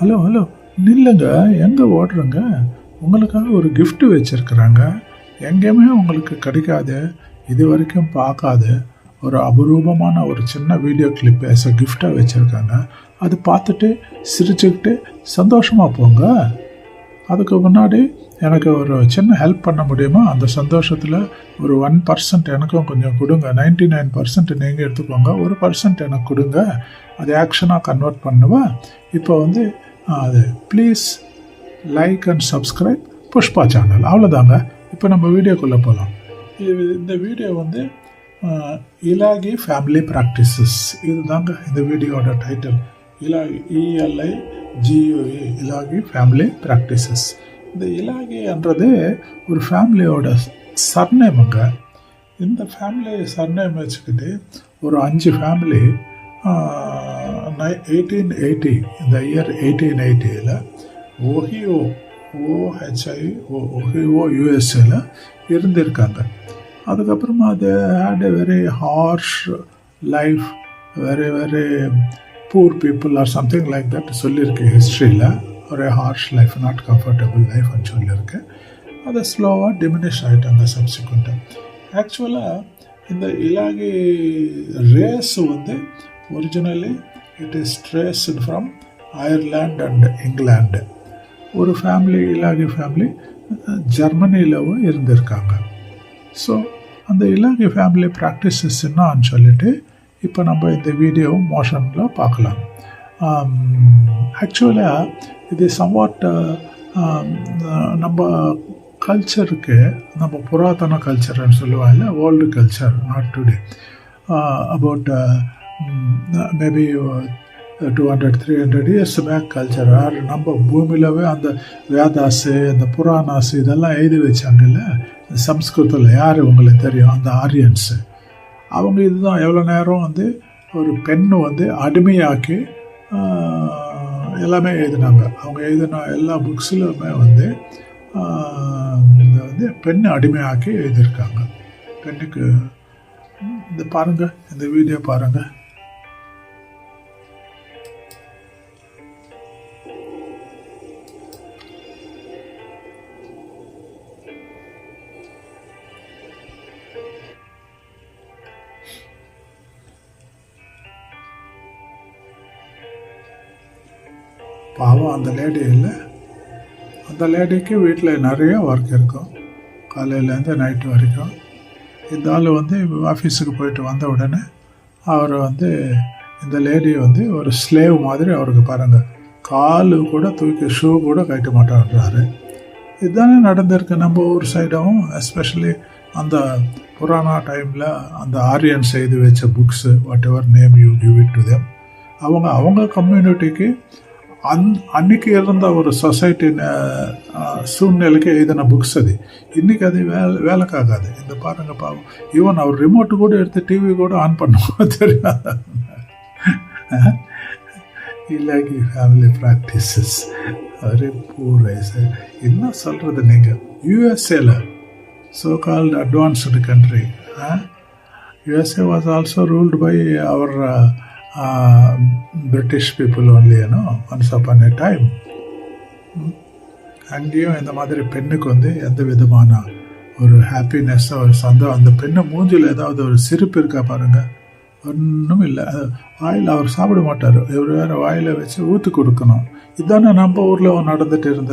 Hello hello. நில்லுங்க. எங்கே ஓடுறங்க? உங்களுக்காக ஒரு கிஃப்ட்டு வச்சுருக்குறாங்க. எங்கேயுமே உங்களுக்கு கிடைக்காது. இது வரைக்கும் பார்க்காத. ஒரு அபரூபமான ஒரு சின்ன வீடியோ கிளிப் ஆஸ் அ கிஃப்டாக வச்சுருக்காங்க. அது பார்த்துட்டு சிரிச்சுக்கிட்டு சந்தோஷமாக போங்க. அதுக்கு முன்னாடி எனக்கு ஒரு சின்ன ஹெல்ப் பண்ண முடியுமா? அந்த சந்தோஷத்தில் ஒரு ஒன் பர்சன்ட் எனக்கும் கொஞ்சம் கொடுங்க. நைன்டி நைன் பர்சன்ட் நீங்கள் எடுத்துக்கோங்க. ஒரு பர்சன்ட் எனக்கு கொடுங்க. அது ஆக்ஷனாக கன்வெர்ட் பண்ணுவேன் இப்போ வந்து அது please like and subscribe Pushpa channel அவ்வளோதாங்க இப்போ நம்ம வீடியோக்குள்ளே போகலாம் இந்த வீடியோ வந்து இலாகி ஃபேமிலி ப்ராக்டிசஸ் இதுதாங்க இந்த வீடியோட title Ellaquai E L I G O A Ellaquai family practices இந்த இலாகின்றது ஒரு ஃபேமிலியோட சர்நேமுங்க இந்த ஃபேமிலி சர்நேம் வச்சுக்கிட்டு ஒரு அஞ்சு ஃபேமிலி எயிட்டீன் எயிட்டி இந்த year eighteen எயிட்டியில் Ohio O H I O Ohio யூஎஸ்ஏல இருந்திருக்காங்க அதுக்கப்புறமா அது had a very harsh life very very poor people or something like that சொல்லியிருக்கு ஹிஸ்ட்ரியில் ஒரு ஹார்ஷ் லைஃப் நாட் கம்ஃபர்டபுள் லைஃப்னு சொல்லியிருக்கு அது ஸ்லோவாக டிமினிஷ் ஆகிட்டாங்க சப்சிக்வெண்ட்டாக ஆக்சுவலாக இந்த இலாகி ரேஸ் வந்து originally it is traced from Ireland and England ஒரு ஃபேமிலி இலாகி ஃபேமிலி ஜெர்மனியிலவும் இருந்திருக்காங்க. ஸோ அந்த இலாகி ஃபேமிலி ப்ராக்டிஸஸ் என்னான்னு சொல்லிட்டு இப்போ நம்ம இந்த வீடியோ மோஷனில் பார்க்கலாம். ஆக்சுவலாக இது சம்வாட் நம்ம கல்ச்சருக்கு நம்ம புராதன கல்ச்சர்னு சொல்லுவாங்கல்ல old culture not today about maybe two hundred three hundred years back culture யார் நம்ம பூமியிலவே அந்த வேதாஸு அந்த புராணாஸு இதெல்லாம் எழுதி வச்சாங்கல்ல? சம்ஸ்கிருதத்தில் யார் உங்களுக்கு தெரியும்? அந்த ஆரியன்ஸு. அவங்க இதுதான் எவ்வளோ நேரம் வந்து ஒரு பெண்ணை வந்து அடிமையாக்கி எல்லாமே எழுதினாங்க. அவங்க எழுதின எல்லா புக்ஸ்லையுமே வந்து இந்த வந்து பெண்ணை அடிமையாக்கி எழுதியிருக்காங்க. பெண்ணுக்கு இந்த பாருங்கள் இந்த வீடியோ பாருங்கள் பாவம் அந்த லேடி இல்லை. அந்த லேடிக்கு வீட்டில் நிறைய ஒர்க் இருக்கும். காலையிலேருந்து நைட்டு வரைக்கும். இந்த ஆள் வந்து ஆஃபீஸுக்கு போயிட்டு வந்த உடனே அவர் வந்து இந்த லேடி வந்து ஒரு ஸ்லேவ் மாதிரி அவருக்கு பாருங்கள் காலு கூட தூக்கி ஷூ கூட கட்ட மாட்டான்றாரு. இதுதானே நடந்திருக்கு நம்ம ஊர் சைடாகவும் எஸ்பெஷலி அந்த புராணா டைமில் அந்த ஆரியன் செய்து வச்ச books whatever name you give it to them அவங்க அவங்க கம்யூனிட்டிக்கு அந் அன்னைக்கு இருந்த ஒரு சொசைட்டி சூழ்நிலைக்கு எழுதின புக்ஸ் அது. இன்னைக்கு அது வேலை வேலைக்காகாது. இந்த பாருங்க பாவம். ஈவன் அவர் ரிமோட்டு கூட எடுத்து டிவி கூட ஆன் பண்ணுவோம் தெரியாது இல்லாக்கி ஃபேமிலி ப்ராக்டிசஸ் வெரி பூர் வயசு என்ன சொல்கிறது நீங்கள் யூஎஸ்ஏல so called advanced country Huh? Was also ruled by our uh, British people only, you know, once upon a time. அங்கேயும் இந்த மாதிரி பெண்ணுக்கு வந்து எந்த விதமான ஒரு ஹாப்பினஸ் ஒரு சந்தோஷம் அந்த பெண்ணை மூஞ்சில் ஏதாவது ஒரு சிரிப்பு இருக்கா பாருங்கள் ஒன்றும் இல்லை. வாயில் அவர் சாப்பிட மாட்டார். இவர் வேற வாயில் வச்சு ஊற்றி கொடுக்கணும். இதுதானே நம்ம ஊரில் நடந்துகிட்டு இருந்தது.